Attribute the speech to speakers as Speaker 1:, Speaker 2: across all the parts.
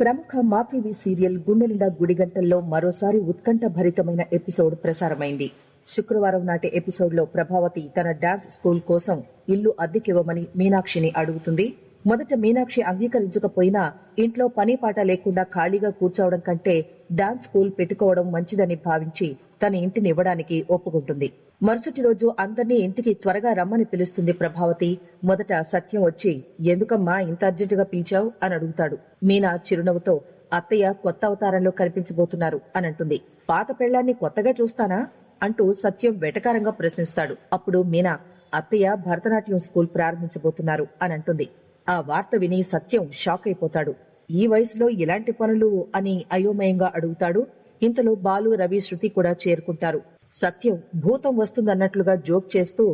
Speaker 1: ప్రముఖ మాటీవీ సీరియల్ గుండెనిండా గుడిగంటల్లో మరోసారి ఉత్కంఠ భరితమైన ఎపిసోడ్ ప్రసారమైంది. శుక్రవారం నాటి ఎపిసోడ్లో ప్రభావతి తన డాన్స్ స్కూల్ కోసం ఇల్లు అద్దెకివ్వమని మీనాక్షిని అడుగుతుంది. మొదట మీనాక్షి అంగీకరించకపోయినా ఇంట్లో పని పాట లేకుండా ఖాళీగా కూర్చోవడం కంటే డాన్స్ స్కూల్ పెట్టుకోవడం మంచిదని భావించి తన ఇంటిని ఇవ్వడానికి ఒప్పుకుంటుంది. మరుసటి రోజు అందర్నీ ఇంటికి త్వరగా రమ్మని పిలుస్తుంది ప్రభావతి. మొదట సత్యం వచ్చి ఎందుకమ్మా ఇంత అర్జెంటుగా పిలిచావు? అని అడుగుతాడు. మీనా చిరునవ్వుతో అత్తయ్య కొత్త అవతారంలో కనిపించబోతున్నారు అని అంటుంది. పాత పెళ్ళాన్ని కొత్తగా చూస్తానా? అంటూ సత్యం వెటకారంగా ప్రశ్నిస్తాడు. అప్పుడు మీనా అత్తయ్య భరతనాట్యం స్కూల్ ప్రారంభించబోతున్నారు అని అంటుంది. ఆ వార్త విని సత్యం షాక్ అయిపోతాడు. ఈ వయసులో ఇలాంటి పనులు అని అయోమయంగా అడుగుతాడు. ఇంతలో బాలు రవి శృతి కూడా చేరుకుంటారు. సత్యం భూతం వస్తుందన్నట్లుగా జోక్ చేస్తూ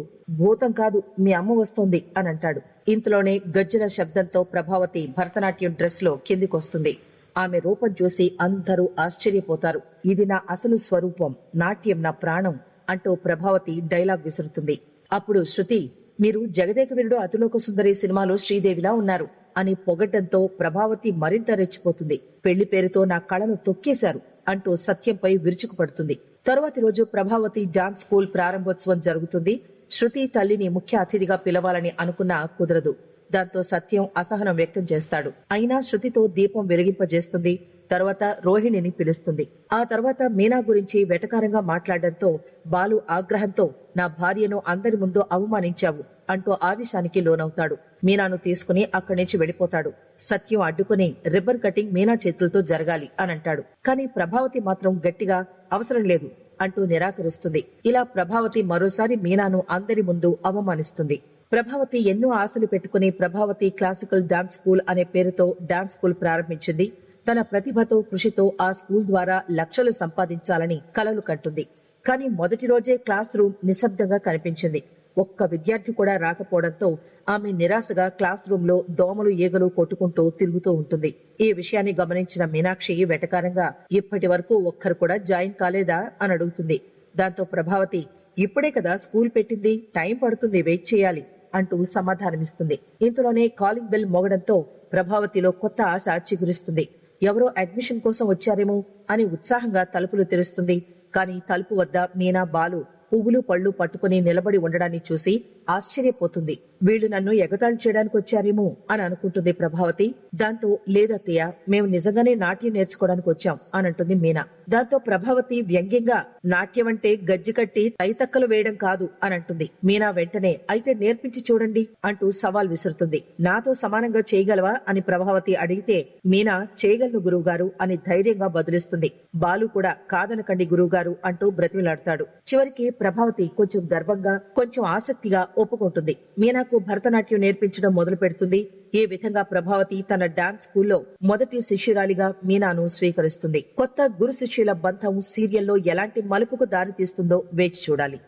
Speaker 1: భూతం కాదు మీ అమ్మ వస్తోంది అని అంటాడు. ఇంతలోనే గజ్జల శబ్దంతో ప్రభావతి భరతనాట్యం డ్రెస్లో కిందికొస్తుంది. ఆమె రూపం చూసి అందరూ ఆశ్చర్యపోతారు. ఇది నా అసలు స్వరూపం నాట్యం నా ప్రాణం అంటూ ప్రభావతి డైలాగ్ విసురుతుంది. అప్పుడు శృతి మీరు జగదేక వీరుడు అతిలోక సుందరి సినిమాలో శ్రీదేవిలా ఉన్నారు అని పొగడ్డంతో ప్రభావతి మరింత రెచ్చిపోతుంది. పెళ్ళి పేరుతో నా కళను తొక్కేశారు అంటూ సత్యంపై విరుచుకుపడుతుంది. తరువాతి రోజు ప్రభావతి డాన్స్ స్కూల్ ప్రారంభోత్సవం జరుగుతుంది. శృతి తల్లిని ముఖ్య అతిథిగా పిలవాలని అనుకున్నా కుదరదు. దాంతో సత్యం అసహనం వ్యక్తం చేస్తాడు. అయినా శృతితో దీపం వెలిగింపజేస్తుంది. తర్వాత రోహిణిని పిలుస్తుంది. ఆ తర్వాత మీనా గురించి వెటకారంగా మాట్లాడడంతో బాలు ఆగ్రహంతో నా భార్యను అందరి ముందు అవమానించావు అంటూ ఆవేశానికి లోనవుతాడు. మీనాను తీసుకుని అక్కడి నుంచి వెళ్ళిపోతాడు. సత్యం అడ్డుకుని రిబ్బన్ కటింగ్ మీనా చేతులతో జరగాలి అని అంటాడు కానీ ప్రభావతి మాత్రం గట్టిగా అవసరం లేదు అంటూ నిరాకరిస్తుంది. ఇలా ప్రభావతి మరోసారి మీనాను అందరి ముందు అవమానిస్తుంది. ప్రభావతి ఎన్నో ఆశలు పెట్టుకుని ప్రభావతి క్లాసికల్ డాన్స్ స్కూల్ అనే పేరుతో డాన్స్ స్కూల్ ప్రారంభించింది. తన ప్రతిభతో కృషితో ఆ స్కూల్ ద్వారా లక్షలు సంపాదించాలని కలలు కంటుంది. కానీ మొదటి రోజే క్లాస్ రూమ్ నిశ్శబ్దంగా కనిపించింది. ఒక్క విద్యార్థి కూడా రాకపోవడంతో ఆమె నిరాశగా క్లాస్ రూమ్లో దోమలు ఈగలు కొట్టుకుంటూ తిరుగుతూ ఉంటుంది. ఈ విషయాన్ని గమనించిన మీనాక్షి వెటకారంగా ఇప్పటి వరకు ఒక్కరు కూడా జాయిన్ కాలేదా? అని అడుగుతుంది. దాంతో ప్రభావతి ఇప్పుడే కదా స్కూల్ పెట్టింది టైం పడుతుంది వెయిట్ చేయాలి. అంటూ సమాధానమిస్తుంది. ఇంతలోనే కాలింగ్ బెల్ మోగడంతో ప్రభావతిలో కొత్త ఆశ చిగురిస్తుంది. ఎవరో అడ్మిషన్ కోసం వచ్చారేమో అని ఉత్సాహంగా తలుపులు తెరుస్తుంది. కానీ తలుపు వద్ద మీనా బాలు పువ్వులు పళ్ళు పట్టుకుని నిలబడి ఉండడాన్ని చూసి ఆశ్చర్యపోతుంది. వీళ్ళు నన్ను ఎగతాళి చేయడానికి వచ్చారేమో అని అనుకుంటుంది ప్రభావతి. దాంతో లేదత్తయ్య మేము నిజంగానే నాట్యం నేర్చుకోవడానికి వచ్చాం అని అంటుంది మీనా. దాంతో ప్రభావతి వ్యంగ్యంగా నాట్యం అంటే గజ్జి కట్టి తైతక్కలు వేయడం కాదు అని అంటుంది మీనా వెంటనే. అయితే నేర్పించి చూడండి అంటూ సవాల్ విసురుతుంది. నాతో సమానంగా చేయగలవా? అని ప్రభావతి అడిగితే మీనా చేయగలను గురువుగారు అని ధైర్యంగా బదులిస్తుంది. బాలు కూడా కాదనకండి గురువుగారు అంటూ బ్రతిమిలాడతాడు. చివరికి ప్రభావతి కొంచెం గర్వంగా కొంచెం ఆసక్తిగా ఒప్పుకుంటుంది. మీనాకు భరతనాట్యం నేర్పించడం మొదలు పెడుతుంది. ఈ విధంగా ప్రభావతి తన డాన్స్ స్కూల్లో మొదటి శిష్యురాలిగా మీనాను స్వీకరిస్తుంది. కొత్త గురు శిష్యుల బంధం సీరియల్లో ఎలాంటి మలుపుకు దారి తీస్తుందో వేచి చూడాలి.